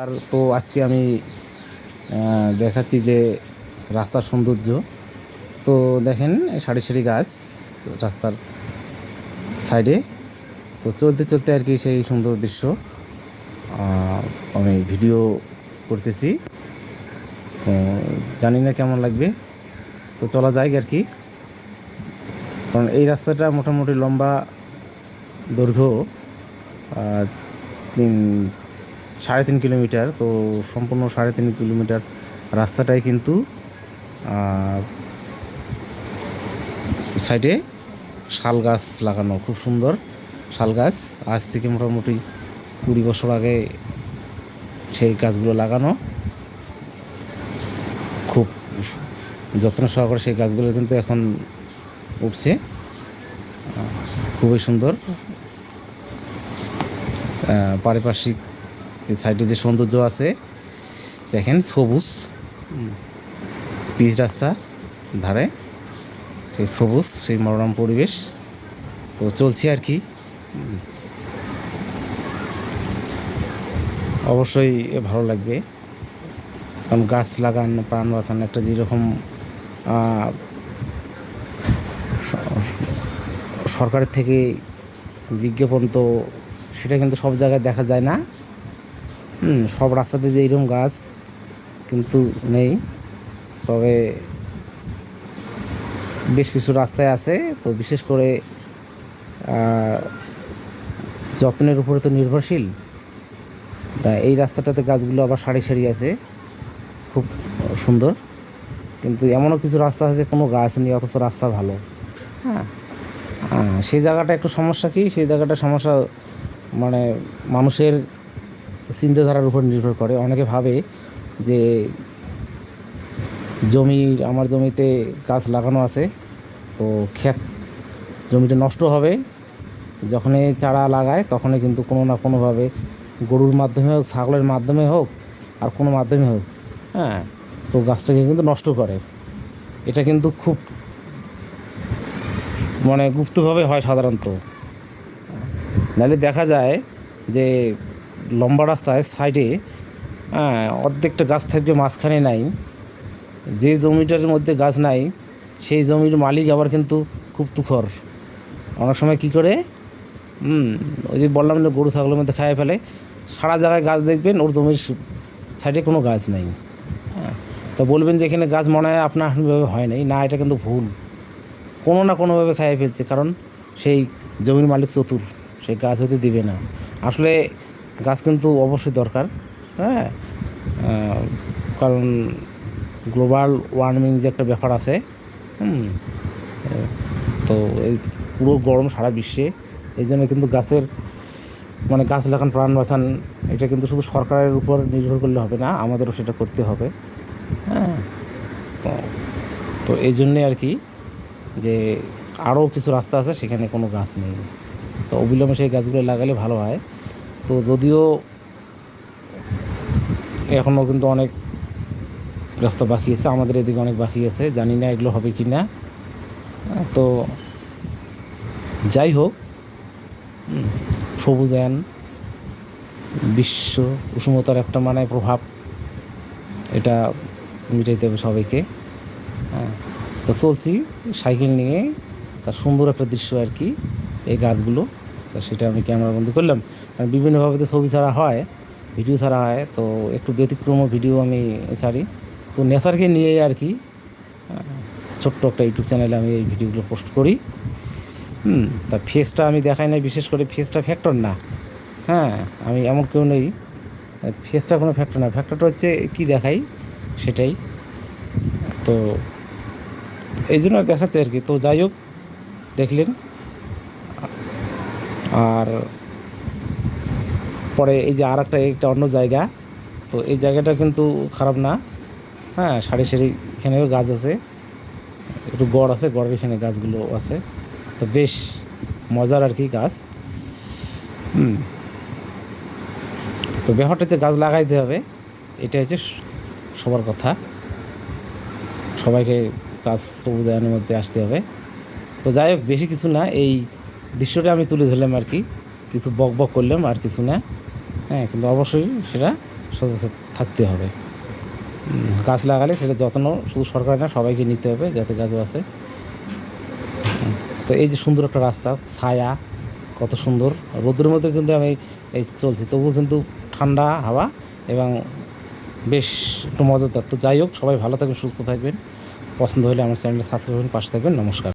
আর তো আজকে আমি দেখাচ্ছি যে রাস্তার সৌন্দর্য। তো দেখেন, সারি সারি গাছ রাস্তার সাইডে। তো চলতে চলতে আর কি সেই সুন্দর দৃশ্য আমি ভিডিও করতেছি। জানি না কেমন লাগবে। তো চলা যায় আর কি। কারণ এই রাস্তাটা মোটামুটি লম্বা, দৈর্ঘ্য তিন সাড়ে তিন কিলোমিটার, তো সম্পূর্ণ সাড়ে তিন কিলোমিটার রাস্তাটাই কিন্তু সাইডে শাল গাছ লাগানো, খুব সুন্দর শাল গাছ। আজ থেকে মোটামুটি কুড়ি বছর আগে সেই গাছগুলো লাগানো। খুব যত্ন সহকারে সেই গাছগুলো কিন্তু এখন উঠছে। খুবই সুন্দর। পারিপার্শ্বিক যে সাইডে যে সৌন্দর্য আছে, দেখেন সবুজ পিচ রাস্তা ধারে, সেই সবুজ, সেই মনোরম পরিবেশ। তো চলছি আর কি। অবশ্যই ভালো লাগবে। কারণ গাছ লাগান, প্রাণ বাঁচান, একটা যেরকম সরকারের থেকে বিজ্ঞাপন তো সেটা কিন্তু সব জায়গায় দেখা যায় না। সব রাস্তাতে যে এরকম গাছ কিন্তু নেই। তবে বেশ কিছু রাস্তায় আছে। তো বিশেষ করে যত্নের উপরে তো নির্ভরশীল। তা এই রাস্তাটাতে গাছগুলো আবার সারি সারি আছে। খুব সুন্দর। কিন্তু এমনও কিছু রাস্তা আছে কোনো গাছ নেই অথচ রাস্তা ভালো। হ্যাঁ, সেই জায়গাটা একটু সমস্যা কি? সেই জায়গাটা সমস্যা মানে মানুষের চিন্তাধারার উপর নির্ভর করে। অনেকে ভাবে যে জমি, আমার জমিতে গাছ লাগানো আছে, তো ক্ষেত জমিটা নষ্ট হবে। যখনই চারা লাগায়, তখনই কিন্তু কোনো না কোনোভাবে গরুর মাধ্যমে হোক, ছাগলের মাধ্যমে হোক, আর কোনো মাধ্যমে হোক হ্যাঁ তো গাছটাকে কিন্তু নষ্ট করে। এটা কিন্তু খুব মানে গুপ্তভাবে হয় সাধারণত। নাহলে দেখা যায় যে লম্বা রাস্তায় সাইডে হ্যাঁ অর্ধেকটা গাছ থাকবে, মাঝখানে নাই। যে জমিটার মধ্যে গাছ নাই, সেই জমির মালিক আবার কিন্তু খুব তুখর। অনেক সময় কি করে? ওই যে বললাম না, গরু, ছাগলের মধ্যে খাইয়ে ফেলে। সারা জায়গায় গাছ দেখবেন, ওর জমির সাইডে কোনো গাছ নাই। হ্যাঁ তো বলবেন যে এখানে গাছ মনে হয় আপনার ভাবে হয় নাই। না, এটা কিন্তু ভুল। কোনো না কোনোভাবে খাইয়ে ফেলছে, কারণ সেই জমির মালিক চতুর, সেই গাছ হতে দিবে না। আসলে গাছ কিন্তু অবশ্যই দরকার হ্যাঁ? কারণ গ্লোবাল ওয়ার্মিং যে একটা ব্যাপার আছে, হুম? তো এই পুরো গরম সারা বিশ্বে, এই জন্য কিন্তু গাছের মানে গাছ লাগান, প্রাণ বাঁচান, এটা কিন্তু শুধু সরকারের উপর নির্ভর করলে হবে না, আমাদেরও সেটা করতে হবে হ্যাঁ? তো তো এই জন্যে আর কি যে আরও কিছু রাস্তা আছে, সেখানে কোনো গাছ নেই। তো অবিলম্বে সেই গাছগুলো লাগালে ভালো হয়। তো যদিও এখনও কিন্তু অনেক রাস্তা বাকি আছে আমাদের এদিকে অনেক বাকি আছে জানি না এগুলো হবে কি না তো যাই হোক হুম, সবুজায়ন বিশ্ব উষ্ণতার একটা মানে প্রভাব এটা মিটাইতে হবে সবাইকে। হ্যাঁ তো চলছি সাইকেল নিয়ে তার সুন্দর একটা দৃশ্য আর কি এই গাছগুলো। তো সেটা আমি ক্যামেরাবন্দি করলাম। আর বিভিন্নভাবে তো ছবি ছাড়া হয়, ভিডিও ছাড়া হয়, তো একটু ব্যতিক্রম ভিডিও আমি ছাড়ি। তো নেচারকে নিয়েই আর কি ছোট্ট একটা ইউটিউব চ্যানেলে আমি এই ভিডিওগুলো পোস্ট করি। হুম, তা ফেসটা আমি দেখাই না বিশেষ করে ফেসটা ফ্যাক্টর না। হ্যাঁ আমি এমন কেউ নেই। ফেসটা কোনো ফ্যাক্টর না। ফ্যাক্টরটা হচ্ছে কি দেখাই? সেটাই। তো এই জন্য দেখাচ্ছে আর কি। তো যাই হোক, দেখলেন। আর পরে এই যে আর একটা একটা অন্য জায়গা। তো এই জায়গাটা কিন্তু খারাপ না। হ্যাঁ সারি সারি এখানেও গাছ আছে। একটু গড় আছে, গড়ের এখানে গাছগুলো আছে। তো বেশ মজার আর কি গাছ। হুম। তো ব্যাপারটা হচ্ছে গাছ লাগাইতে হবে। এটা হচ্ছে সবার কথা। সবাইকে গাছ সবুজায়নের মধ্যে আসতে হবে। তো যাই হোক, বেশি কিছু না। এই দৃশ্যটা আমি তুলে ধরলাম আর কি। কিছু বক বক করলাম আর কিছু না। হ্যাঁ কিন্তু অবশ্যই সেটা সচেতন থাকতে হবে। গাছ লাগালে সেটা যত্ন শুধু সরকার না, সবাইকে নিতে হবে যাতে গাছ আছে। তো এই যে সুন্দর একটা রাস্তা, ছায়া, কত সুন্দর। রোদের মধ্যে কিন্তু আমি এই চলছি, তবুও কিন্তু ঠান্ডা হাওয়া এবং বেশ একটু মজাদার। তো যাই হোক, সবাই ভালো থাকবেন, সুস্থ থাকবেন। পছন্দ হলে আমার চ্যানেলটা সাবস্ক্রাইব করবেন পাশে থাকবেন। নমস্কার।